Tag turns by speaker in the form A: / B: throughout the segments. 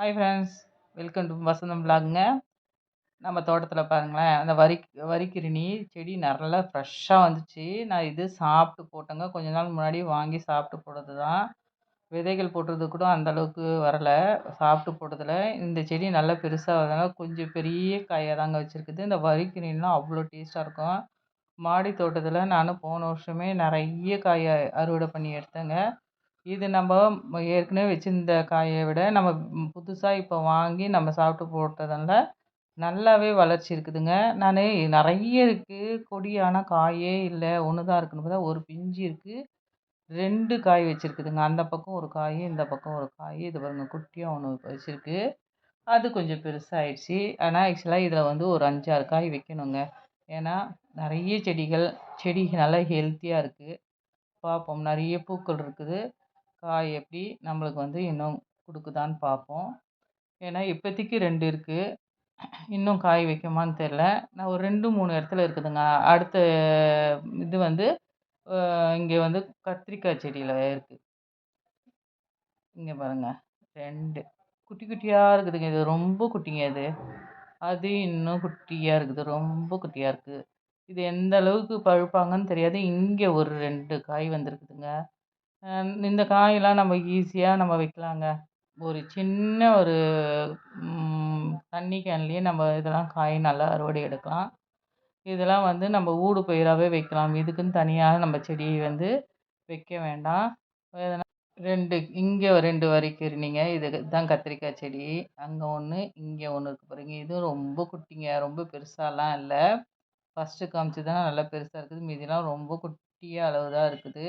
A: Hi friends welcome to Vasantham விலாகுங்க நம்ம தோட்டத்தில் பாருங்களேன். அந்த வரி வரிக்கிருணி செடி நல்லா ஃப்ரெஷ்ஷாக வந்துச்சு. நான் இது சாப்பிட்டு போட்டேங்க. கொஞ்ச நாள் முன்னாடி வாங்கி சாப்பிட்டு போடுறது தான் விதைகள் போடுறது கூட அந்தளவுக்கு வரலை. சாப்பிட்டு போட்டதில். இந்த செடி நல்லா பெருசாக வரதுனால கொஞ்சம் பெரிய காயாக தாங்க வச்சுருக்குது. இந்த வரிக்கிருணிலாம் அவ்வளோ டேஸ்ட்டாக இருக்கும். மாடி தோட்டத்தில் நான் போன வருஷமே நிறைய காயை அறுவடை பண்ணி எடுத்தேங்க. இது நம்ம ஏற்கனவே வச்சிருந்த காயை விட நம்ம புதுசாக இப்போ வாங்கி நம்ம சாப்பிட்டு போட்டதால் நல்லாவே வளர்ச்சி இருக்குதுங்க. நான் நிறைய இருக்குது கொடி ஆனால் காயே இல்லை. ஒன்று தான் இருக்குன்னு பார்த்தா ஒரு பிஞ்சு இருக்குது ரெண்டு காய் வச்சுருக்குதுங்க. அந்த பக்கம் ஒரு காய் இந்த பக்கம் ஒரு காய். இது பாருங்க குட்டியாக ஒன்று வச்சுருக்கு. அது கொஞ்சம் பெருசாகிடுச்சு ஆனால் ஆக்சுவலாக இதில் வந்து ஒரு அஞ்சாறு காய் வைக்கணுங்க. ஏன்னா நிறைய செடிகள் செடி நல்லா ஹெல்த்தியாக இருக்குது பார்ப்போம் நிறைய பூக்கள் இருக்குது. காய் எப்படி நம்மளுக்கு வந்து இன்னும் கொடுக்குதான்னு பார்ப்போம். ஏன்னா இப்போதைக்கு ரெண்டு இருக்குது இன்னும் காய் வைக்குமான்னு தெரில நான் ஒரு ரெண்டு மூணு இடத்துல இருக்குதுங்க. அடுத்த இது வந்து இங்கே வந்து கத்திரிக்காய் செடியில் இருக்குது இங்கே பாருங்கள் ரெண்டு. குட்டி குட்டியாக இருக்குதுங்க. இது ரொம்ப குட்டிங்க இது. அது இன்னும் குட்டியாக இருக்குது. ரொம்ப குட்டியாக இருக்குது இது எந்த அளவுக்கு பழுப்பாங்கன்னு தெரியாது. இங்கே ஒரு ரெண்டு காய் வந்திருக்குதுங்க. இந்த காயெல்லாம் நம்ம ஈஸியாக நம்ம வைக்கலாங்க. ஒரு சின்ன ஒரு தண்ணி கேன்லேயே நம்ம இதெல்லாம் காய் நல்லா அறுவடை எடுக்கலாம். இதெல்லாம் வந்து நம்ம ஊடு பயிராகவே வைக்கலாம். இதுக்குன்னு தனியாக நம்ம செடி வந்து வைக்க வேண்டாம். ரெண்டு இங்கே ரெண்டு வரிக்கிருணிங்க இது தான் கத்திரிக்காய் செடி. அங்கே ஒன்று இங்கே ஒன்று இருக்குது பாருங்க. இதுவும் ரொம்ப குட்டிங்க. ரொம்ப பெருசாலாம் இல்லை. ஃபஸ்ட்டு காமிச்சது தான் நல்லா பெருசாக இருக்குது. மீதிலாம் ரொம்ப குட்டியாக அளவு தான் இருக்குது.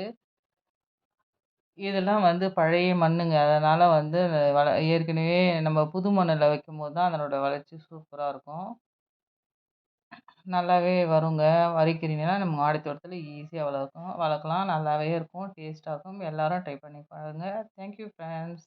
A: இதெல்லாம் வந்து பழைய மண்ணுங்க. அதனால் வந்து வள ஏற்கனவே நம்ம புது மண்ணில் வைக்கும்போது தான் அதனோட வளர்ச்சி சூப்பராக இருக்கும். நல்லாவே வருங்க. வரிக்கிறீங்கன்னா நம்ம மாடி தோட்டத்தில் ஈஸியாக வளர்க்கும் வளர்க்கலாம். நல்லாவே இருக்கும் டேஸ்ட்டாக இருக்கும். எல்லோரும் ட்ரை பண்ணி பாருங்கள் தேங்க்யூ ஃப்ரெண்ட்ஸ்